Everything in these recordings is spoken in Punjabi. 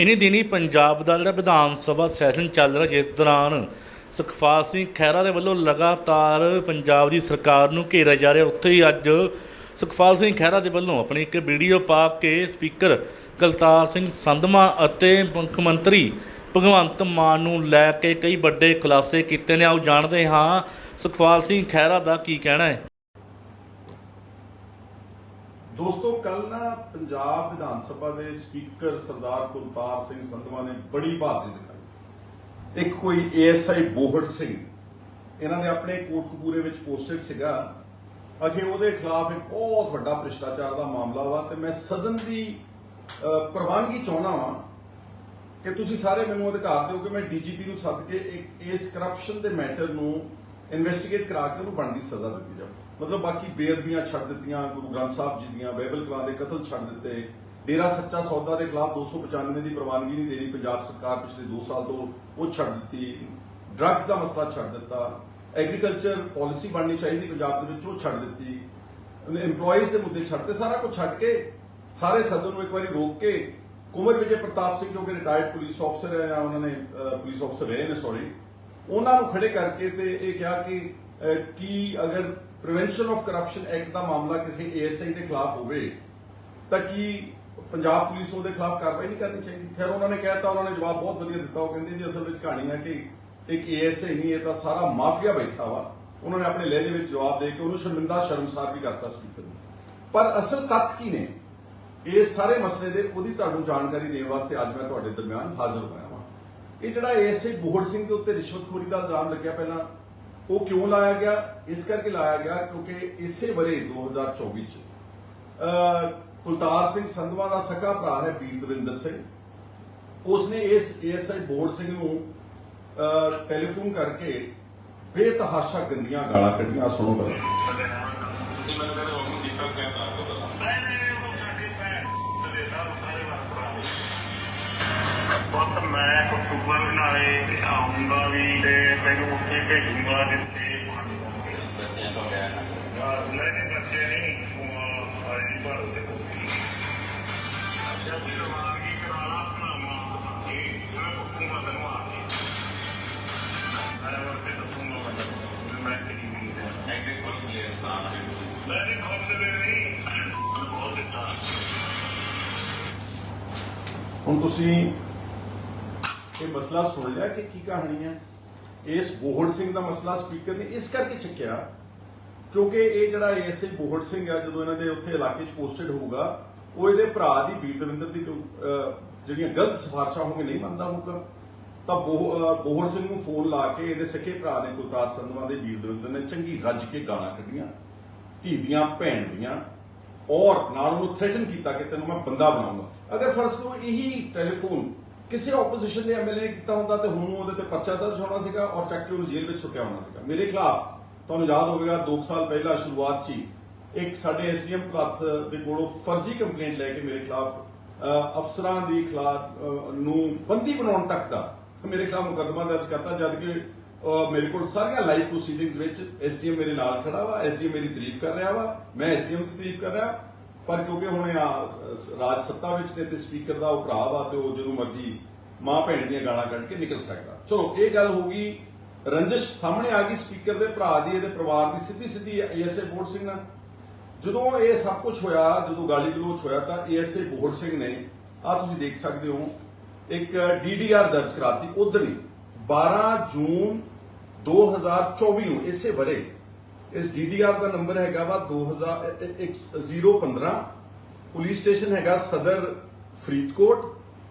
ਇਨੀ ਦਿਨੀ ਪੰਜਾਬ ਦਾ ਜਿਹੜਾ ਵਿਧਾਨ ਸਭਾ ਸੈਸ਼ਨ ਚੱਲ ਰਿਹਾ ਜਿਸ ਦੌਰਾਨ ਸੁਖਪਾਲ ਸਿੰਘ ਖਹਿਰਾ ਦੇ ਵੱਲੋਂ ਲਗਾਤਾਰ ਪੰਜਾਬ ਦੀ ਸਰਕਾਰ ਨੂੰ ਘੇਰਿਆ ਜਾ ਰਿਹਾ। ਉੱਥੇ ਹੀ ਅੱਜ ਸੁਖਪਾਲ ਸਿੰਘ ਖਹਿਰਾ ਦੇ ਵੱਲੋਂ ਆਪਣੀ ਇੱਕ ਵੀਡੀਓ ਪਾ ਕੇ ਸਪੀਕਰ ਕਲਤਾਰ ਸਿੰਘ ਸੰਧਮਾ ਅਤੇ ਮੁੱਖ ਮੰਤਰੀ ਭਗਵੰਤ ਮਾਨ ਨੂੰ ਲੈ ਕੇ ਕਈ ਵੱਡੇ ਖੁਲਾਸੇ ਕੀਤੇ ਨੇ। ਆਓ ਜਾਣਦੇ ਹਾਂ ਸੁਖਪਾਲ ਸਿੰਘ ਖਹਿਰਾ ਦਾ ਕੀ ਕਹਿਣਾ ਹੈ। ਦੋਸਤੋ ਕੱਲ ਨਾ ਪੰਜਾਬ ਵਿਧਾਨ ਸਭਾ ਦੇ ਸਪੀਕਰ ਸਰਦਾਰ ਕੁਲਤਾਰ ਸਿੰਘ ਸੰਧਵਾ ਨੇ ਬੜੀ ਬਹਾਦਰੀ ਦਿਖਾਈ। ਇੱਕ ਕੋਈ ਏਐਸਆਈ ਬੋਹੜ ਸਿੰਘ, ਇਹਨਾਂ ਦੇ ਆਪਣੇ ਕੋਟਕਪੂਰੇ ਵਿੱਚ ਪੋਸਟਡ ਸੀਗਾ। ਅਗੇ ਉਹਦੇ ਖਿਲਾਫ ਇੱਕ ਬਹੁਤ ਵੱਡਾ ਭ੍ਰਿਸ਼ਟਾਚਾਰ ਦਾ ਮਾਮਲਾ ਵਾ ਤੇ ਮੈਂ ਸਦਨ ਦੀ ਪ੍ਰਵਾਨਗੀ ਚਾਹੁੰਦਾ ਵਾਂ ਕਿ ਤੁਸੀਂ ਸਾਰੇ ਮੈਨੂੰ ਅਧਿਕਾਰ ਦਿਓ ਕਿ ਮੈਂ ਡੀਜੀਪੀ ਨੂੰ ਸੱਦ ਕੇ ਇੱਕ ਇਸ ਕਰਪਸ਼ਨ ਦੇ ਮੈਟਰ ਨੂੰ ਇਨਵੈਸਟੀਗੇਟ ਕਰਾ ਕੇ ਉਹਨੂੰ ਬਣਦੀ ਸਜ਼ਾ ਦਿੱਤੀ ਜਾਵੇ। ਮਤਲਬ ਬਾਕੀ ਬੇਅਦਬੀਆਂ ਛੱਡ ਦਿੱਤੀਆਂ, ਗੁਰੂ ਗ੍ਰੰਥ ਸਾਹਿਬ ਜੀ ਦੀਆਂ ਬਾਈਬਲ ਕਲਾਂ ਦੇ ਕਤਲ ਛੱਡ ਦਿੱਤੇ। ਡੇਰਾ ਸੱਚਾ ਸੌਦਾ ਦੇ ਖਿਲਾਫ 295 ਦੀ ਪ੍ਰਵਾਨਗੀ ਨਹੀਂ ਦੇ ਰਹੀ ਪੰਜਾਬ ਸਰਕਾਰ ਪਿਛਲੇ 2 ਸਾਲ ਤੋਂ, ਉਹ ਛੱਡ ਦਿੱਤੀ। ਡਰੱਗਸ ਦਾ ਮਸਲਾ ਛੱਡ ਦਿੱਤਾ। ਐਗਰੀਕਲਚਰ ਪਾਲਿਸੀ ਬਣਨੀ ਚਾਹੀਦੀ ਪੰਜਾਬ ਦੇ ਵਿੱਚ, ਉਹ ਛੱਡ ਦਿੱਤੀ। EMPLOYEES ਦੇ ਮੁੱਦੇ ਛੱਡਤੇ ਸਾਰਾ ਕੁਝ ਛੱਡ ਕੇ, ਸਾਰੇ ਸਦਨ ਨੂੰ ਇੱਕ ਵਾਰੀ ਰੋਕ ਕੇ ਕੁਮਰ ਵਿਜੇ ਪ੍ਰਤਾਪ ਸਿੰਘ ਜੋ ਕਿ ਰਿਟਾਇਰਡ ਪੁਲਿਸ ਅਫਸਰ ਹੈ ਉਹਨਾਂ ਨੇ ਪੁਲਿਸ ਅਫਸਰ ਰਹੇ ਨੇ ਸੌਰੀ ਉਹਨਾਂ ਨੂੰ ਖੜੇ ਕਰਕੇ ਤੇ ਇਹ ਕਿਹਾ ਕਿ ਕੀ ਅਗਰ ਪ੍ਰੀਵੈਂਸ਼ਨ ਆਫ ਕਰਪਸ਼ਨ ਐਕਟ ਦਾ ਮਾਮਲਾ ਕਿਸੇ ਏਐਸਆਈ ਦੇ ਖਿਲਾਫ ਹੋਵੇ, ਤਾਂ ਕੀ ਪੰਜਾਬ ਪੁਲਿਸ ਉਹਦੇ ਖਿਲਾਫ ਕਾਰਵਾਈ ਨਹੀਂ ਕਰਨੀ ਚਾਹੀਦੀ? ਖੈਰ, ਉਹਨਾਂ ਨੇ ਕਹਿਤਾ ਉਹਨਾਂ ਨੇ ਜਵਾਬ ਬਹੁਤ ਵਧੀਆ ਦਿੱਤਾ। ਉਹ ਕਹਿੰਦੇ ਜੀ, ਅਸਲ ਵਿੱਚ ਕਹਾਣੀ ਹੈ ਕਿ ਇੱਕ ਏਐਸਆਈ ਨਹੀਂ, ਇਹ ਤਾਂ ਸਾਰਾ ਮਾਫੀਆ ਬੈਠਾ ਵਾ। ਉਹਨਾਂ ਨੇ ਆਪਣੇ ਲਹਿਜੇ ਵਿੱਚ ਜਵਾਬ ਦੇ ਕੇ ਉਹਨੂੰ ਸ਼ਰਮਿੰਦਾ ਸ਼ਰਮਸਾਰ ਵੀ ਕਰਤਾ ਸਪੀਕਰ ਨੂੰ। ਪਰ ਅਸਲ ਤੱਥ ਕੀ ਨੇ? ਇਹ ਸਾਰੇ ਮਸਲੇ ਦੇ ਉਹਦੀ ਤੁਹਾਨੂੰ ਜਾਣਕਾਰੀ ਦੇਣ ਵਾਸਤੇ ਅੱਜ ਮੈਂ ਤੁਹਾਡੇ ਦਰਮਿਆਨ ਹਾਜ਼ਰ ਹੋਇਆ ਹਾਂ ਇਹ ਜਿਹੜਾ ਏਐਸਆਈ ਬੋਹੜ ਸਿੰਘ ਦੇ ਉੱਤੇ ਰਿਸ਼ਵਤਖੋਰੀ ਦਾ ਇਲਜ਼ਾਮ ਲੱਗਿਆ ਪਹਿਲਾਂ ਉਹ ਕਿਉਂ ਲਾਇਆ ਗਿਆ? ਇਸ ਕਰਕੇ ਲਾਇਆ ਗਿਆ ਕਿਉਂਕਿ ਇਸੇ ਵਰੇ 2024 ਚ ਕੁਲਤਾਰ ਸਿੰਘ ਸੰਧਵਾ ਦਾ ਸਕਾ ਭਰਾ ਹੈ ਬੀਰ ਦਵਿੰਦਰ ਸਿੰਘ। ਉਸਨੇ ਇਸ ਏਐਸਆਈ ਬੋਹੜ ਸਿੰਘ ਨੂੰ ਟੈਲੀਫੋਨ ਕਰਕੇ ਬੇਤਹਾਸ਼ਾ ਗੰਦੀਆਂ ਗਾਲਾਂ ਕੱਢੀਆਂ। ਸੁਣੋ ਪਹਿਲਾਂ। ਪੁੱਤ ਮੈਂ ਅਕਤੂਬਰ ਨਾਲੇ ਆਉਂਗਾ ਵੀ ਤੇ ਮੈਨੂੰ ਉੱਥੇ ਭੇਜੂਗਾ ਜਿੱਥੇ ਨਹੀਂ ਬੱਚੇ ਨਹੀਂ ਉਹ ਆਈ ਭਰ ਦੇ ਕੋਲ ਜਦ ਵੀ ਰਵਾਨਗੀ ਕਰਾ ਲਾ ਆਪਣਾ ਮਾਂ ਇਹ ਮੈਂ ਹੁਕੂਮਤ ਨੂੰ ਆ ਕੇ ਮੈਂ ਵਰਤੇ ਦੱਸੂਗਾ ਮੈਂ ਮੈਂ ਕਿਹਦੀ ਨਹੀਂ ਹੈ ਐਗੇ ਕੋਲ ਲੈ ਨਾ ਮੈਂ ਨਹੀਂ ਖੋਲ ਦੇ ਨਹੀਂ ਬਹੁਤ ਦਿੱਤਾ ਹੁਣ ਤੁਸੀਂ ਇਹ ਮਸਲਾ ਸੁਣ ਲਿਆ ਕਿ ਕੀ ਕਹਾਣੀ ਹੈ? ਇਸ ਬੋਹੜ ਸਿੰਘ ਦਾ ਮਸਲਾ ਸਪੀਕਰ ਨੇ ਇਸ ਕਰਕੇ ਚੱਕਿਆ ਕਿਉਂਕਿ ਇਹ ਜਿਹੜਾ ਐਸਏ ਬੋਹੜ ਸਿੰਘ ਆ ਜਦੋਂ ਇਹਨਾਂ ਦੇ ਉੱਥੇ ਇਲਾਕੇ 'ਚ ਪੋਸਟਡ ਹੋਊਗਾ ਉਹ ਇਹਦੇ ਭਰਾ ਦੀ ਵੀਰ ਦਵਿੰਦਰ ਦੀ ਜਿਹੜੀਆਂ ਗਲਤ ਸਿਫਾਰਸ਼ਾਂ ਹੋਣਗੇ ਨਹੀਂ ਮੰਨਦਾ ਹੋਊਗਾ ਤਾਂ ਬੋਹ- ਅਹ, ਬੋਹੜ ਸਿੰਘ ਨੂੰ ਫੋਨ ਲਾ ਕੇ ਇਹਦੇ ਸਕੇ ਭਰਾ ਨੇ ਕੁਲਤਾਰ ਸੰਧਵਾ ਦੇ ਵੀਰ ਦਵਿੰਦਰ ਨੇ ਚੰਗੀ ਰੱਜ ਕੇ ਗਾਲਾਂ ਕੱਢੀਆਂ ਧੀ ਦੀਆਂ ਭੈਣ ਦੀਆਂ ਔਰ ਨਾਲ ਉਹਨੂੰ ਥ੍ਰੈਟਨ ਕੀਤਾ ਕਿ ਤੈਨੂੰ ਮੈਂ ਬੰਦਾ ਬਣਾਉਂਗਾ। ਅਗਰ ਫਰਜ਼ ਕਰੋ ਇਹੀ ਟੈਲੀਫੋਨ ਕਿਸੇ ਆਪੋਜੀਸ਼ਨ ਦੇ ਐਮਐਲਏ ਨੇ ਕੀਤਾ ਹੁੰਦਾ ਤੇ ਹੁਣ ਉਹਦੇ ਤੇ ਪਰਚਾ ਦਰਜ ਹੋਣਾ ਸੀਗਾ ਔਰ ਚੱਕ ਕੇ ਉਹਨੂੰ ਜੇਲ੍ਹ ਵਿੱਚ ਸੁੱਟਿਆ ਹੋਣਾ ਸੀਗਾ। ਮੇਰੇ ਖਿਲਾਫ ਤੁਹਾਨੂੰ ਯਾਦ ਹੋਵੇਗਾ 2 ਸਾਲ ਪਹਿਲਾਂ ਸ਼ੁਰੂਆਤ 'ਚ ਇੱਕ ਸਾਡੇ ਐਸਡੀਐਮ ਭਲੱਥ ਦੇ ਕੋਲੋਂ ਫਰਜ਼ੀ ਕੰਪਲੇਂਟ ਲੈ ਕੇ ਮੇਰੇ ਖਿਲਾਫ ਅਫਸਰਾਂ ਦੀ ਖਿਲਾਫ ਨੂੰ ਬੰਦੀ ਬਣਾਉਣ ਤੱਕ ਦਾ ਮੇਰੇ ਖਿਲਾਫ ਮੁਕੱਦਮਾ ਦਰਜ ਕਰਤਾ, ਜਦ ਕਿ ਮੇਰੇ ਕੋਲ ਸਾਰੀਆਂ ਲਾਈਵ ਪ੍ਰੋਸੀਡਿੰਗਸ ਵਿੱਚ ਐਸਡੀਐਮ ਮੇਰੇ ਨਾਲ ਖੜਾ ਵਾ ਐਸਡੀਐਮ ਮੇਰੀ ਤਾਰੀਫ ਕਰ ਰਿਹਾ ਵਾ, ਮੈਂ ਐਸਡੀਐਮ ਦੀ ਤਾਰੀਫ ਕਰ ਰਿਹਾ। ਪਰ ਕਿਉਂਕਿ ਹੁਣ ਆ, ਰਾਜ ਸੱਤਾ ਵਿੱਚ ਨੇ ਤੇ ਸਪੀਕਰ ਦਾ ਉਹ ਭਰਾ ਤੇ ਉਹ ਜਦੋਂ ਮਰਜ਼ੀ ਮਾਂ ਭੈਣ ਦੀਆਂ ਗਾਲਾਂ ਕੱਢ ਕੇ ਨਿਕਲ ਸਕਦਾ। ਚਲੋ ਇਹ ਗੱਲ ਹੋ ਗਈ ਰੰਜਿਸ਼ ਸਾਹਮਣੇ ਆ ਗਈ ਸਪੀਕਰ ਦੇ ਭਰਾ ਦੀ ਇਹਦੇ ਪਰਿਵਾਰ ਦੀ ਸਿੱਧੀ ਸਿੱਧੀ ਏਐਸਏ ਬੋਰਡ ਸਿੰਘ ਨਾਲ। ਜਦੋਂ ਇਹ ਸਭ ਕੁਝ ਹੋਇਆ ਜਦੋਂ ਗਾਲੀ ਗਲੋਚ ਹੋਇਆ ਤਾਂ ਏਐਸਏ ਬੋਰਡ ਸਿੰਘ ਨੇ ਆ ਤੁਸੀਂ ਦੇਖ ਸਕਦੇ ਹੋ ਇੱਕ ਡੀਡੀਆਰ ਦਰਜ ਕਰਾਤੀ ਉਦਣੀ 12 ਜੂਨ 2024 ਨੂੰ ਇਸੇ ਵਰੇ ਇਸ ਡੀਡੀਆਰ ਦਾ ਨੰਬਰ ਹੈਗਾ ਵਾ 2015 ਪੁਲਿਸ ਸਟੇਸ਼ਨ ਹੈਗਾ ਸਦਰ ਫਰੀਦਕੋਟ।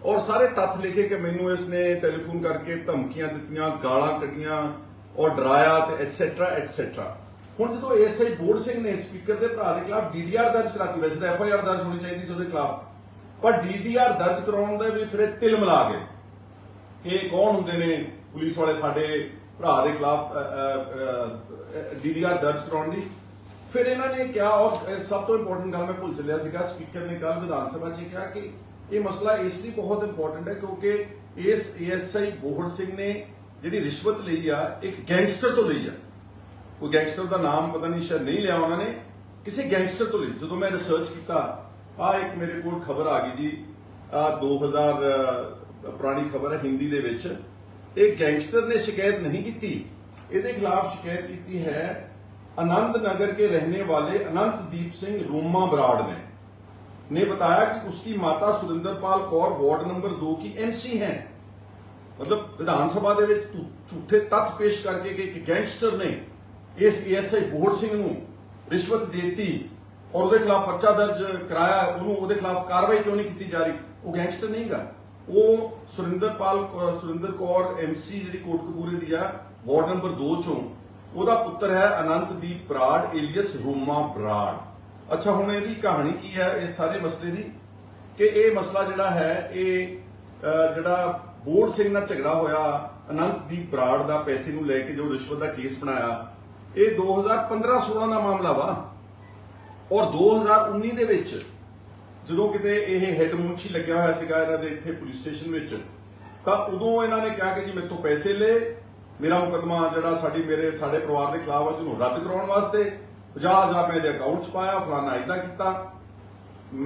ਔਰ ਸਾਰੇ ਤੱਥ ਲਿਖੇ ਕਿ ਮੈਨੂੰ ਇਸ ਨੇ ਟੈਲੀਫੋਨ ਕਰਕੇ ਧਮਕੀਆਂ ਦਿੱਤੀਆਂ, ਗਾਲਾਂ ਕੱਢੀਆਂ ਔਰ ਡਰਾਇਆ ਤੇ ਐਟਸੈਟਰਾ ਐਟਸੈਟਰਾ ਹੁਣ ਜਦੋਂ ਐਸਆਈ ਬੋਰਡ ਸਿੰਘ ਨੇ ਸਪੀਕਰ ਦੇ ਭਰਾ ਦੇ ਖਿਲਾਫ ਡੀਡੀਆਰ ਦਰਜ ਕਰਾਤੀ, ਵੈਸੇ ਤਾਂ ਐਫਆਈਆਰ ਦਰਜ ਹੋਣੀ ਚਾਹੀਦੀ ਸੀ ਉਹਦੇ ਖਿਲਾਫ, ਪਰ ਡੀਡੀਆਰ ਦਰਜ ਕਰਾਉਣ ਦੇ ਵੀ ਫਿਰ ਇਹ ਤਿਲ ਮਿਲਾ ਗਏ ਇਹ ਕੌਣ ਹੁੰਦੇ ਨੇ ਪੁਲਿਸ ਵਾਲੇ ਸਾਡੇ ਭਰਾ ਦੇ ਖਿਲਾਫ ਡੀਡੀਆਰ ਦਰਜ ਕਰਾਉਣ ਦੀ। ਫਿਰ ਇਹਨਾਂ ਨੇ ਕਿਹਾ ਔਰ ਸਭ ਤੋਂ ਇੰਪੋਰਟੈਂਟ ਗੱਲ ਮੈਂ ਭੁੱਲ ਚੱਲਿਆ ਸੀਗਾ ਸਪੀਕਰ ਨੇ ਕੱਲ ਵਿਧਾਨ ਸਭਾ 'ਚ ਕਿਹਾ ਕਿ ਇਹ ਮਸਲਾ ਇਸ ਲਈ ਬਹੁਤ ਇੰਪੋਰਟੈਂਟ ਹੈ ਕਿਉਂਕਿ ਇਸ ਏਐਸਆਈ ਬੋਹੜ ਸਿੰਘ ਨੇ ਜਿਹੜੀ ਰਿਸ਼ਵਤ ਲਈ ਆ ਇੱਕ ਗੈਂਗਸਟਰ ਤੋਂ ਲਈ ਆ। ਕੋਈ ਗੈਂਗਸਟਰ ਦਾ ਨਾਮ ਪਤਾ ਨਹੀਂ ਸ਼ਾਇਦ ਨਹੀਂ ਲਿਆ ਉਹਨਾਂ ਨੇ। ਕਿਸੇ ਗੈਂਗਸਟਰ ਤੋਂ ਲਈ। ਜਦੋਂ ਮੈਂ ਰਿਸਰਚ ਕੀਤਾ ਆ ਇੱਕ ਮੇਰੇ ਕੋਲ ਖਬਰ ਆ ਗਈ ਜੀ। ਆ 2000 ਅ, ਪੁਰਾਣੀ ਖਬਰ ਹੈ ਹਿੰਦੀ ਦੇ ਵਿੱਚ। ਇਹ ਗੈਂਗਸਟਰ ਨੇ ਸ਼ਿਕਾਇਤ ਨਹੀਂ ਕੀਤੀ। ਇਹਦੇ ਖਿਲਾਫ ਸ਼ਿਕਾਇਤ ਕੀਤੀ ਹੈ आनंद नगर के रहने वाले अनंतदीप सिंह रोमा बराड़ ने ने बताया कि उसकी माता सुरेंद्र पाल कौर वार्ड नंबर दो की एमसी हैं ਮਤਲਬ ਵਿਧਾਨ ਸਭਾ ਦੇ ਵਿੱਚ ਝੂ- ਝੂਠੇ ਤੱਥ ਪੇਸ਼ ਕਰਕੇ ਕਿ ਇੱਕ ਗੈਂਗਸਟਰ ਨੇ ਇਸ ਏਐਸਆਈ ਬੋਹੜ ਸਿੰਘ ਨੂੰ ਰਿਸ਼ਵਤ ਦੇਤੀ ਔਰ ਉਹਦੇ ਖਿਲਾਫ ਪਰਚਾ ਦਰਜ ਕਰਾਇਆ ਉਹਨੂੰ ਉਹਦੇ ਖਿਲਾਫ ਕਾਰਵਾਈ ਕਿਉਂ ਨਹੀਂ ਕੀਤੀ ਜਾ ਰਹੀ ਉਹ ਗੈਂਗਸਟਰ ਨਹੀਂਗਾ ਉਹ ਸੁਰਿੰਦਰਪਾਲ ਕੌ- ਸੁਰਿੰਦਰ ਕੌਰ ਐਮਸੀ ਜਿਹੜੀ ਕੋਟਕਪੂਰੇ ਦੀ ਆ ਵਾਰਡ ਨੰਬਰ 2 ਚੋਂ ਉਹਦਾ ਪੁੱਤਰ ਹੈ ਅਨੰਤਦੀਪ ਬਰਾੜ ਏਲੀਅਸ ਰੋਮਾ ਬਰਾੜ। ਅੱਛਾ, ਹੁਣ ਇਹਦੀ ਕਹਾਣੀ ਕੀ ਹੈ? ਇਸ ਸਾਰੇ ਮਸਲੇ ਦੀ? ਕਿ ਇਹ ਮਸਲਾ ਜਿਹੜਾ ਹੈ, ਇਹ ਜਿਹੜਾ ਬੋਰਡ ਸਿੰਘ ਨਾਲ ਝਗੜਾ ਹੋਇਆ ਅਨੰਤਦੀਪ ਬਰਾੜ ਦਾ ਪੈਸੇ ਨੂੰ ਲੈ ਕੇ ਜੋ ਰਿਸ਼ਵਤ ਦਾ ਕੇਸ ਬਣਾਇਆ, ਇਹ 2015-16 ਦਾ ਮਾਮਲਾ ਵਾ। ਔਰ 2019 ਦੇ ਵਿੱਚ ਜਦੋਂ ਕਿਤੇ ਇਹ ਹੈੱਡ ਮੁੰਸ਼ੀ ਲੱਗਿਆ ਹੋਇਆ ਸੀਗਾ ਇਹਨਾਂ ਦੇ ਇੱਥੇ ਪੁਲਿਸ ਸਟੇਸ਼ਨ ਵਿੱਚ, ਤਾਂ ਉਦੋਂ ਇਹਨਾਂ ਨੇ ਕਿਹਾ ਕਿ ਜੀ ਮੇਰੇ ਤੋਂ ਪੈਸੇ ਲੈ ਮੇਰਾ ਮੁਕੱਦਮਾ ਜਿਹੜਾ ਸਾਡੀ ਮੇਰੇ ਸਾਡੇ ਪਰਿਵਾਰ ਦੇ ਖਿਲਾਫ ਹੈ ਉਹਨੂੰ ਰੱਦ ਕਰਾਉਣ ਵਾਸਤੇ 50000 ਰੁਪਏ ਦੇ ਅਕਾਊਂਟ 'ਚ ਪਾਇਆ, ਫਲਾਨਾ ਇਦਾਂ ਕੀਤਾ।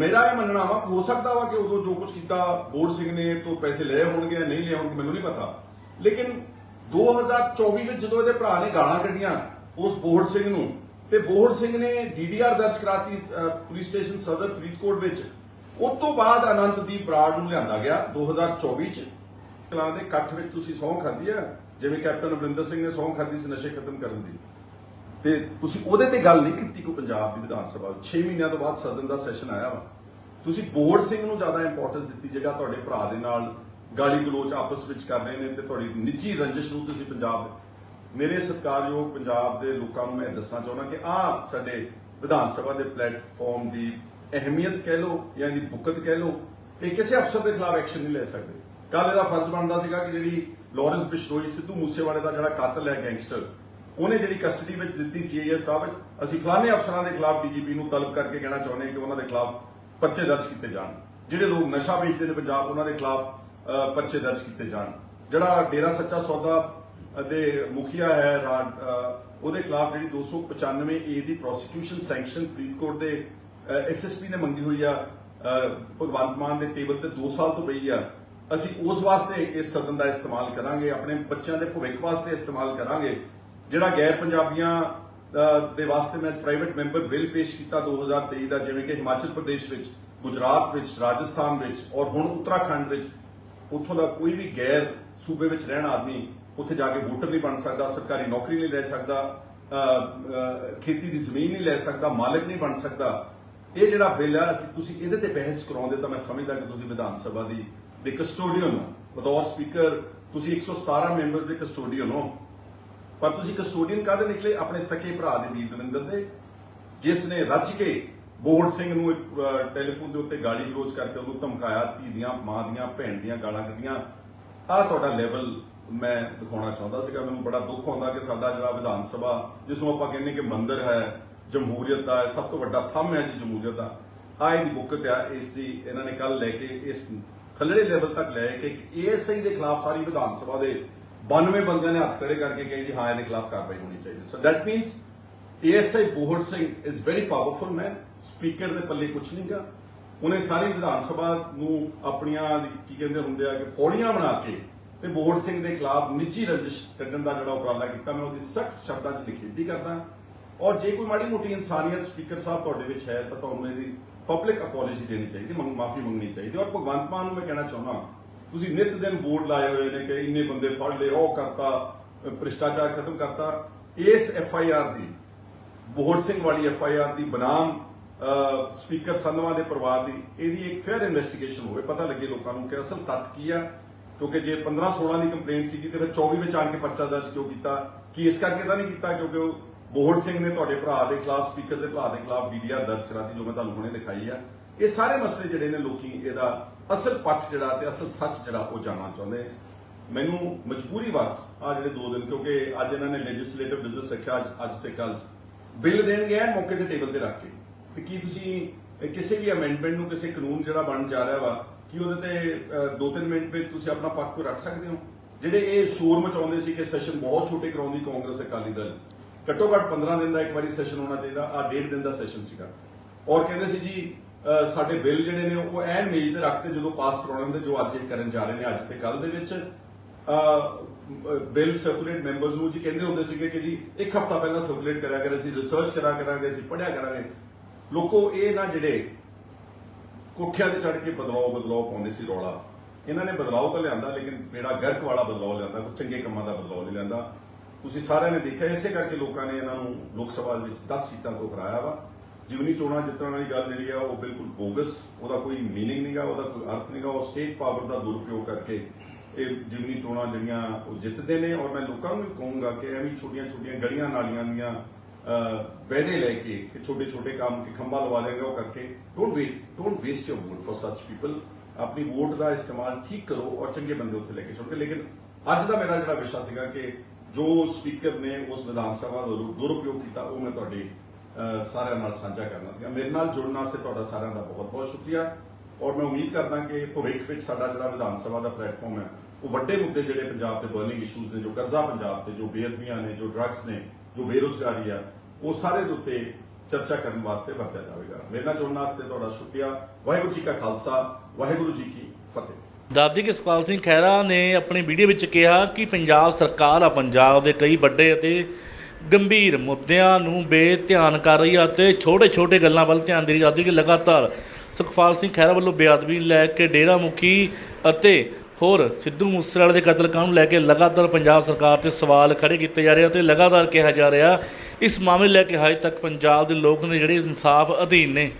ਮੇਰਾ ਇਹ ਮੰਨਣਾ ਵਾ, ਹੋ ਸਕਦਾ ਵਾ ਕਿ ਉਦੋਂ ਜੋ ਕੁਝ ਕੀਤਾ ਬੋਰਡ ਸਿੰਘ ਨੇ ਤੋਂ ਪੈਸੇ ਲਏ ਹੋਣਗੇ ਜਾਂ ਨਹੀਂ ਲਏ ਹੋਣਗੇ, ਮੈਨੂੰ ਨਹੀਂ ਪਤਾ। ਲੇਕਿਨ 2024 ਵਿੱਚ ਜਦੋਂ ਇਹਦੇ ਭਰਾ ਨੇ ਗਾਲਾਂ ਕੱਢੀਆਂ ਉਸ ਬੋਰਡ ਸਿੰਘ ਨੂੰ, ਤੇ ਬੋਹੜ ਸਿੰਘ ਨੇ ਡੀਡੀਆਰ ਦਰਜ ਕਰਾਤੀ ਪੁਲਿਸ ਸਟੇਸ਼ਨ ਸਦਰ ਫਰੀਦਕੋਟ ਵਿੱਚ। ਉਸ ਤੋਂ ਬਾਅਦ ਅਨੰਤਦੀਪ ਬਰਾੜ ਨੂੰ ਲਿਆਂਦਾ ਗਿਆ 2024 ਚ। ਕਲਾਂ ਦੇ ਇਕੱਠ ਵਿੱਚ ਤੁਸੀਂ ਸਹੁੰ ਖਾਧੀ ਆ। ਜਿਵੇਂ ਕੈਪਟਨ ਅਮਰਿੰਦਰ ਸਿੰਘ ਨੇ ਸਹੁੰ ਖਾਧੀ ਸੀ, ਨਸ਼ੇ ਖਤਮ ਕਰਨ ਦੀ। ਤੇ ਤੁਸੀਂ ਉਹਦੇ ਤੇ ਗੱਲ ਨਹੀਂ ਕੀਤੀ ਕੋਈ ਪੰਜਾਬ ਦੀ ਵਿਧਾਨ ਸਭਾ 6 ਮਹੀਨਿਆਂ ਤੋਂ ਬਾਅਦ ਸਦਨ ਦਾ ਸੈਸ਼ਨ ਆਇਆ ਵਾ। ਤੁਸੀਂ ਬੋਰਡ ਸਿੰਘ ਨੂੰ ਜ਼ਿਆਦਾ ਇੰਪੋਰਟੈਂਸ ਦਿੱਤੀ, ਜਿਹੜਾ ਤੁਹਾਡੇ ਭਰਾ ਦੇ ਨਾਲ ਗਾਲੀ ਗਲੋਚ ਆਪਸ ਵਿੱਚ ਕਰ ਰਹੇ ਨੇ ਤੇ ਤੁਹਾਡੀ ਨਿੱਜੀ ਰੰਜਿਸ਼ ਨੂੰ ਤੁਸੀਂ ਪੰਜਾਬ ਮੇਰੇ ਸਤਿਕਾਰਯੋਗ ਪੰਜਾਬ ਦੇ ਲੋਕਾਂ ਨੂੰ ਮੈਂ ਦੱਸਣਾ ਚਾਹੁੰਦਾ ਕਿ ਆਹ ਸਾਡੇ ਵਿਧਾਨ ਸਭਾ ਦੇ ਪਲੇਟਫਾਰਮ ਦੀ ਅਹਿਮੀਅਤ ਕਹਿ ਲਓ ਜਾਂ ਇਹਦੀ ਬੁਕਤ ਕਹਿ ਲਓ, ਇਹ ਕਿਸੇ ਅਫਸਰ ਦੇ ਖਿਲਾਫ ਐਕਸ਼ਨ ਨਹੀਂ ਲੈ ਸਕਦੇ। ਕੱਲ ਇਹਦਾ ਫਰਜ਼ ਬਣਦਾ ਸੀਗਾ ਕਿ ਜਿਹੜੀ ਲਾਰੈਂਸ ਬਿਸ਼ਨੋਈ ਸਿੱਧੂ ਮੂਸੇਵਾਲੇ ਦਾ ਜਿਹੜਾ ਕਾਤਲ ਹੈ ਗੈਂਗਸਟਰ ਉਹਨੇ ਜਿਹੜੀ ਕਸਟਡੀ ਵਿੱਚ ਦਿੱਤੀ ਸੀਆਈਏ ਸਟਾਫ ਵਿੱਚ ਅਸੀਂ ਫਲਾਣੇ ਅਫਸਰਾਂ ਦੇ ਖਿਲਾਫ ਡੀਜੀਪੀ ਨੂੰ ਤਲਬ ਕਰਕੇ ਕਹਿਣਾ ਚਾਹੁੰਦੇ ਕਿ ਉਹਨਾਂ ਦੇ ਖਿਲਾਫ ਪਰਚੇ ਦਰਜ ਕੀਤੇ ਜਾਣ। ਜਿਹੜੇ ਲੋਕ ਨਸ਼ਾ ਵੇਚਦੇ ਨੇ ਪੰਜਾਬ, ਉਹਨਾਂ ਦੇ ਖਿਲਾਫ ਪਰਚੇ ਦਰਜ ਕੀਤੇ ਜਾਣ। ਜਿਹੜਾ ਡੇਰਾ ਸੱਚਾ ਸੌਦਾ ਦੇ ਮੁਖੀਆ ਹੈ ਉਹਦੇ ਖਿਲਾਫ ਜਿਹੜੀ 295 ਏ ਦੀ ਪ੍ਰੋਸੀਕਿਊਸ਼ਨ ਸੈਂਕਸ਼ਨ ਫਰੀਦਕੋਟ ਦੇ ਐਸਐਸਪੀ ਨੇ ਮੰਗੀ ਹੋਈ ਆ ਭਗਵੰਤ ਮਾਨ ਦੇ ਟੇਬਲ ਤੇ 2 ਸਾਲ ਤੋਂ ਪਈ ਆ। ਅਸੀਂ ਉਸ ਵਾਸਤੇ ਇਸ ਸਦਨ ਦਾ ਇਸਤੇਮਾਲ ਕਰਾਂਗੇ, ਆਪਣੇ ਬੱਚਿਆਂ ਦੇ ਭਵਿੱਖ ਵਾਸਤੇ ਇਸਤੇਮਾਲ ਕਰਾਂਗੇ, ਜਿਹੜਾ ਗੈਰ ਪੰਜਾਬੀਆਂ ਦੇ ਵਾਸਤੇ ਮੈਂ ਪ੍ਰਾਈਵੇਟ ਮੈਂਬਰ ਬਿੱਲ ਪੇਸ਼ ਕੀਤਾ 2023 ਦਾ, ਜਿਵੇਂ ਕਿ ਹਿਮਾਚਲ ਪ੍ਰਦੇਸ਼ ਵਿੱਚ, ਗੁਜਰਾਤ ਵਿੱਚ, ਰਾਜਸਥਾਨ ਵਿੱਚ ਔਰ ਹੁਣ ਉੱਤਰਾਖੰਡ ਵਿੱਚ, ਉੱਥੋਂ ਦਾ ਕੋਈ ਵੀ ਗੈਰ ਸੂਬੇ ਵਿੱਚ ਰਹਿਣ ਆਦਮੀ ਉੱਥੇ ਜਾ ਕੇ ਵੋਟਰ ਨਹੀਂ ਬਣ ਸਕਦਾ, ਸਰਕਾਰੀ ਨੌਕਰੀ ਨਹੀਂ ਲੈ ਸਕਦਾ ਖੇਤੀ ਦੀ ਜ਼ਮੀਨ ਨਹੀਂ ਲੈ ਸਕਦਾ, ਮਾਲਕ ਨਹੀਂ ਬਣ ਸਕਦਾ। ਇਹ ਜਿਹੜਾ ਬਿੱਲ ਹੈ ਅਸੀਂ ਤੁਸੀਂ ਇਹਦੇ ਤੇ ਬਹਿਸ ਕਰਾਉਂਦੇ ਤਾਂ ਮੈਂ ਸਮਝਦਾ ਕਿ ਤੁਸੀਂ ਵਿਧਾਨ ਸਭਾ ਦੀ ਦੇ ਕਸਟੋਡੀਅਨ ਹੋ। ਬਤੌਰ ਸਪੀਕਰ ਤੁਸੀਂ 117 ਮੈਂਬਰਸ ਦੇ ਕਸਟੋਡੀਅਨ ਹੋ। ਪਰ ਤੁਸੀਂ ਕਸਟੋਡੀਅਨ ਕਾਹਦੇ ਨਿਕਲੇ? ਆਪਣੇ ਸਕੇ ਭਰਾ ਦੇ ਵੀਰ ਦਵਿੰਦਰ ਦੇ। ਜਿਸ ਨੇ ਰੱਜ ਕੇ ਬੋਹੜ ਸਿੰਘ ਨੂੰ ਇੱਕ, ਟੈਲੀਫੋਨ ਦੇ ਉੱਤੇ ਗਾਲੀ ਗਲੋਚ ਕਰਕੇ ਉਹਨੂੰ ਧਮਕਾਇਆ ਧੀ ਦੀਆਂ ਮਾਂ ਦੀਆਂ ਭੈਣ ਦੀਆਂ ਗਾਲਾਂ ਕੱਢੀਆਂ। ਆਹ ਤੁਹਾਡਾ ਲੈਵਲ ਮੈਂ ਦਿਖਾਉਣਾ ਚਾਹੁੰਦਾ ਸੀਗਾ। ਮੈਨੂੰ ਬੜਾ ਦੁੱਖ ਹੁੰਦਾ ਕਿ ਸਾਡਾ ਜਿਹੜਾ ਵਿਧਾਨ ਸਭਾ ਜਿਸ ਨੂੰ ਆਪਾਂ ਕਹਿੰਦੇ ਕਿ ਮੰਦਰ ਹੈ ਜਮਹੂਰੀਅਤ ਦਾ ਸਭ ਤੋਂ ਵੱਡਾ ਥੰਮ ਹੈ ਜੀ ਜਮਹੂਰੀਅਤ ਦਾ। ਆਹ ਇਹਦੀ ਬੁੱਕਤ ਆ ਇਸ ਦੀ ਇਹਨਾਂ ਨੇ ਕੱਲ ਲੈ ਕੇ ਇਸ ਥੱਲੜੇ ਲੈਵਲ ਤੱਕ ਲੈ ਕੇ ਏਐਸਆਈ ਦੇ ਖਿਲਾਫ ਸਾਰੀ ਵਿਧਾਨ ਸਭਾ ਦੇ 92 ਬੰਦਿਆਂ ਨੇ ਹੱਥ ਖੜੇ ਕਰਕੇ ਕਹੇ ਜੀ, ਹਾਂ, ਇਹਦੇ ਖਿਲਾਫ ਕਾਰਵਾਈ ਹੋਣੀ ਚਾਹੀਦੀ। So that means ASI Bohar Singh is very powerful man speaker ਦੇ ਪੱਲੇ ਕੁਝ ਨਹੀਂਗਾ ਉਹਨੇ ਸਾਰੀ ਵਿਧਾਨ ਸਭਾ ਨੂੰ ਆਪਣੀਆਂ ਕੀ ਕਹਿੰਦੇ ਹੁੰਦੇ ਆ ਕਿ ਪੌੜੀਆਂ ਬਣਾ ਕੇ ਤੇ ਬੋਹੜ ਸਿੰਘ ਦੇ ਖਿਲਾਫ ਨਿੱਜੀ ਰੰਜਿਸ਼ ਕੱਢਣ ਦਾ ਜਿਹੜਾ ਉਪਰਾਲਾ ਕੀਤਾ। ਮੈਂ ਉਹਦੀ ਸਖਤ ਸ਼ਬਦਾਂ 'ਚ ਨਿਖੇਧੀ ਕਰਦਾ। ਔਰ ਜੇ ਕੋਈ ਮਾੜੀ ਮੋਟੀ ਇਨਸਾਨੀਅਤ ਸਪੀਕਰ ਸਾਹਿਬ ਤੁਹਾਡੇ ਵਿੱਚ ਹੈ ਤਾਂ ਤੁਹਾਨੂੰ ਇਹਦੀ ਪਬਲਿਕ ਅਪੋਲੋਜੀ ਦੇਣੀ ਚਾਹੀਦੀ ਮੰਗ ਮਾਫੀ ਮੰਗਣੀ ਚਾਹੀਦੀ ਔਰ ਭਗਵੰਤ ਮਾਨ ਨੂੰ ਮੈਂ ਕਹਿਣਾ ਚਾਹੁੰਦਾ ਤੁਸੀਂ ਨਿਤ ਦਿਨ ਬੋਰਡ ਲਾਏ ਹੋਏ ਨੇ ਕਿ ਇੰਨੇ ਬੰਦੇ ਫੜ ਲਏ ਉਹ ਕਰਤਾ ਭ੍ਰਿਸ਼ਟਾਚਾਰ ਖਤਮ ਕਰਤਾ ਇਸ ਐਫ ਆਈ ਆਰ ਦੀ ਬੋਹੜ ਸਿੰਘ ਵਾਲੀ ਐਫ ਆਈ ਆਰ ਦੀ ਬਨਾਮ ਸਪੀਕਰ ਸੰਧਵਾ ਦੇ ਪਰਿਵਾਰ ਦੀ ਇਹਦੀ ਇੱਕ ਫੇਅਰ ਇਨਵੈਸਟੀਗੇਸ਼ਨ ਹੋਵੇ ਪਤਾ ਲੱਗੇ ਲੋਕਾਂ ਨੂੰ ਕਿ ਅਸਲ ਤੱਥ ਕੀ ਆ ਕਿਉਂਕਿ ਜੇ 15 16 ਦੀ ਕੰਪਲੇਂਟ ਸੀਗੀ ਤੇ ਫਿਰ 24 ਵਿੱਚ ਆਣ ਕੇ ਪਰਚਾ ਦਰਜ ਕਿਉਂ ਕੀਤਾ ਕੀ ਇਸ ਕਰਕੇ ਤਾਂ ਨਹੀਂ ਕੀਤਾ ਕਿਉਂਕਿ ਉਹ ਬੋਹੜ ਸਿੰਘ ਨੇ ਤੁਹਾਡੇ ਭਰਾ ਦੇ ਖਿਲਾਫ ਸਪੀਕਰ ਦੇ ਭਰਾ ਦੇ ਖਿਲਾਫ ਡੀਡੀਆਰ ਦਰਜ ਕਰਾਤੀ ਜੋ ਮੈਂ ਤੁਹਾਨੂੰ ਹੁਣੇ ਦਿਖਾਈ ਆ। ਇਹ ਸਾਰੇ ਮਸਲੇ ਜਿਹੜੇ ਨੇ ਲੋਕੀ ਇਹਦਾ ਅਸਲ ਪੱਖ ਜਿਹੜਾ ਤੇ ਅਸਲ ਸੱਚ ਜਿਹੜਾ ਉਹ ਜਾਣਨਾ ਚਾਹੁੰਦੇ ਮੈਨੂੰ ਮਜਬੂਰੀ ਵਸ ਆ ਜਿਹੜੇ ਦੋ ਦਿਨ ਕਿਉਂਕਿ ਅੱਜ ਇਹਨਾਂ ਨੇ ਲੈਜਿਸਲੇਟਿਵ ਬਿਜ਼ਨਸ ਰੱਖਿਆ ਅੱਜ ਅੱਜ ਤੇ ਕੱਲ ਬਿੱਲ ਦੇਣਗੇ ਐਨ ਮੌਕੇ ਤੇ ਟੇਬਲ ਤੇ ਰੱਖ ਕੇ। ਤੇ ਕੀ ਤੁਸੀਂ ਕਿਸੇ ਵੀ ਅਮੈਂਡਮੈਂਟ ਨੂੰ ਕਿਸੇ ਕਾਨੂੰਨ ਜਿਹੜਾ ਬਣ ਜਾ ਰਿਹਾ ਵਾ ਕੀ ਉਹਦੇ ਤੇ ਅਹ, ਦੋ ਤਿੰਨ ਮਿੰਟ ਵਿੱਚ ਤੁਸੀਂ ਆਪਣਾ ਪੱਖ ਰੱਖ ਸਕਦੇ ਹੋ? ਜਿਹੜੇ ਇਹ ਸ਼ੋਰ ਮਚਾਉਂਦੇ ਸੀ ਕਿ ਸੈਸ਼ਨ ਬਹੁਤ ਛੋਟੇ ਕਰਾਉਂਦੀ ਕਾਂਗਰਸ ਅਕਾਲੀ ਦਲ ਘੱਟੋ ਘੱਟ 15 ਦਿਨ ਦਾ ਇੱਕ ਵਾਰੀ ਸੈਸ਼ਨ ਹੋਣਾ ਚਾਹੀਦਾ, ਆ ਡੇਢ ਦਿਨ ਦਾ ਸੈਸ਼ਨ ਸੀਗਾ। ਔਰ ਕਹਿੰਦੇ ਸੀ ਜੀ ਸਾਡੇ ਬਿੱਲ ਜਿਹੜੇ ਨੇ, ਉਹ ਐਨ ਮੇਜ਼ ਤੇ ਰੱਖਦੇ ਜਦੋਂ ਪਾਸ ਕਰਾਉਣੇ ਹੁੰਦੇ, ਜੋ ਅੱਜ ਕਰਨ ਜਾ ਰਹੇ ਨੇ, ਅੱਜ ਤੇ ਕੱਲ ਦੇ ਵਿੱਚ ਬਿੱਲ ਸਰਕੂਲੇਟ ਮੈਂਬਰਸ ਨੂੰ ਜੀ ਕਹਿੰਦੇ ਹੁੰਦੇ ਸੀਗੇ ਕਿ ਜੀ, ਇੱਕ ਹਫਤਾ ਪਹਿਲਾਂ ਸਰਕੂਲੇਟ ਕਰਿਆ ਕਰੇ ਸੀ ਰਿਸਰਚ ਕਰਾ ਕਰਾਂਗੇ ਅਸੀਂ ਪੜਿਆ ਕਰਾਂਗੇ। ਲੋਕੋ, ਇਹ ਨਾ ਜਿਹੜੇ ਕੋਠਿਆਂ ਤੇ ਚੜ ਕੇ ਬਦਲਾਅ ਬਦਲਾਅ ਪਾਉਂਦੇ ਸੀ ਰੌਲਾ। ਇਹਨਾਂ ਨੇ ਬਦਲਾਅ ਤਾਂ ਲਿਆਂਦਾ, ਲੇਕਿਨ ਜਿਹੜਾ ਗਰਕ ਵਾਲਾ ਬਦਲਾਅ ਲਿਆਂਦਾ, ਕੋਈ ਚੰਗੇ ਕੰਮਾਂ ਦਾ ਬਦਲਾਅ ਨਹੀਂ ਲਿਆਂਦਾ। ਤੁਸੀਂ ਸਾਰਿਆਂ ਨੇ ਦੇਖਿਆ ਇਸੇ ਕਰਕੇ ਲੋਕਾਂ ਨੇ ਇਹਨਾਂ ਨੂੰ ਲੋਕ ਸਭਾ ਵਿੱਚ 10 ਸੀਟਾਂ ਤੋਂ ਹਰਾਇਆ ਵਾ। ਜਿਮਨੀ ਚੋਣਾਂ ਜਿੱਤਣ ਵਾਲੀ ਗੱਲ ਜਿਹੜੀ ਆ ਉਹ ਬਿਲਕੁਲ ਬੋਗਸ ਉਹਦਾ ਕੋਈ ਮੀਨਿੰਗ ਨਹੀਂਗਾ ਉਹਦਾ ਕੋਈ ਅਰਥ ਨਹੀਂਗਾ ਉਹ ਸਟੇਟ ਪਾਵਰ ਦਾ ਦੁਰਉਪਯੋਗ ਕਰਕੇ ਇਹ ਜਿਮਨੀ ਚੋਣਾਂ ਜਿਹੜੀਆਂ ਉਹ ਜਿੱਤਦੇ ਨੇ। ਔਰ ਮੈਂ ਲੋਕਾਂ ਨੂੰ ਵੀ ਕਹੂੰਗਾ ਕਿ ਐਵੇਂ ਛੋਟੀਆਂ ਛੋਟੀਆਂ ਗਲੀਆਂ ਨਾਲੀਆਂ ਦੀਆਂ ਅਹ, ਲੈ ਕੇ ਕਿ ਛੋਟੇ ਛੋਟੇ ਕੰਮ ਕਿ ਖੰਭਾ ਲਵਾ ਦੇਗਾ ਉਹ ਕਰਕੇ। Don't wait don't waste your vote for such people ਆਪਣੀ ਵੋਟ ਦਾ ਇਸਤੇਮਾਲ ਠੀਕ ਕਰੋ ਔਰ ਚੰਗੇ ਬੰਦੇ ਉੱਥੇ ਲੈ ਕੇ ਚਲੋ। ਲੇਕਿਨ ਅੱਜ ਦਾ ਮੇਰਾ ਜਿਹੜਾ ਵਿਸ਼ਾ ਸੀਗਾ ਕਿ ਜੋ ਸਪੀਕਰ ਨੇ ਉਸ ਵਿਧਾਨ ਸਭਾ ਦਾ ਦੁਰ- ਦੁਰਉਪਯੋਗ ਕੀਤਾ, ਉਹ ਮੈਂ ਤੁਹਾਡੇ ਸਾਰਿਆਂ ਨਾਲ ਸਾਂਝਾ ਕਰਨਾ ਸੀਗਾ। ਮੇਰੇ ਨਾਲ ਜੁੜਨ ਵਾਸਤੇ ਤੁਹਾਡਾ ਸਾਰਿਆਂ ਦਾ ਬਹੁਤ ਬਹੁਤ ਸ਼ੁਕਰੀਆ। ਔਰ ਮੈਂ ਉਮੀਦ ਕਰਦਾ ਕਿ ਭਵਿੱਖ ਵਿੱਚ ਸਾਡਾ ਜਿਹੜਾ ਵਿਧਾਨ ਸਭਾ ਦਾ ਪਲੇਟਫਾਰਮ ਹੈ, ਉਹ ਵੱਡੇ ਮੁੱਦੇ ਜਿਹੜੇ ਪੰਜਾਬ ਦੇ ਬਰਨਿੰਗ ਇਸ਼ੂਜ਼ ਨੇ, ਜੋ ਕਰਜ਼ਾ ਪੰਜਾਬ ਤੇ, ਜੋ ਬੇਅਦਬੀਆਂ ਨੇ, ਜੋ ਡਰੱਗਸ ਨੇ, ਜੋ ਬੇਰੁਜ਼ਗਾਰੀ ਆ, ਉਹ ਸਾਰੇ ਦੇ ਉੱਤੇ ਚਰਚਾ ਕਰਨ ਵਾਸਤੇ ਵਰਤਿਆ ਜਾਵੇਗਾ। ਮੇਰੇ ਨਾਲ ਜੁੜਨ ਵਾਸਤੇ ਤੁਹਾਡਾ ਸ਼ੁਕਰੀਆ। ਵਾਹਿਗੁਰੂ ਜੀ ਕਾ ਖਾਲਸਾ, ਵਾਹਿਗੁਰੂ ਜੀ ਕੀ ਫਤਿਹ। ਦਾਦੀ ਕੇ ਸੁਖਪਾਲ ਸਿੰਘ ਖਹਿਰਾ ਨੇ ਆਪਣੀ ਵੀਡੀਓ ਵਿੱਚ ਕਿਹਾ ਕਿ ਪੰਜਾਬ ਸਰਕਾਰ ਆ ਪੰਜਾਬ ਦੇ ਕਈ ਵੱਡੇ ਅਤੇ ਗੰਭੀਰ ਮੁੱਦਿਆਂ ਨੂੰ ਬੇਧਿਆਨ ਕਰ ਰਹੀ ਹੈ ਅਤੇ ਛੋਟੇ-ਛੋਟੇ ਗੱਲਾਂ ਵੱਲ ਧਿਆਨ ਦੇ ਰਹੀ ਹੈ ਦਾਦੀ ਕਿ ਲਗਾਤਾਰ ਸੁਖਪਾਲ ਸਿੰਘ ਖਹਿਰਾ ਵੱਲੋਂ ਬੇਅਦਬੀ ਲੈ ਕੇ ਡੇਰਾ ਮੁਖੀ ਅਤੇ ਹੋਰ ਸਿੱਧੂ ਮੂਸੇਵਾਲੇ ਦੇ ਕਤਲकांड ਨੂੰ ਲੈ ਕੇ ਲਗਾਤਾਰ ਪੰਜਾਬ ਸਰਕਾਰ ਤੇ ਸਵਾਲ ਖੜੇ ਕੀਤੇ ਜਾ ਰਹੇ ਅਤੇ ਲਗਾਤਾਰ ਕਿਹਾ ਜਾ ਰਿਹਾ, ਇਸ ਮਾਮਲੇ ਲੈ ਕੇ ਹਜੇ ਤੱਕ ਪੰਜਾਬ ਦੇ ਲੋਕ ਨੇ ਜਿਹੜੇ ਇਨਸਾਫ ਅਧੀਨ ਨੇ।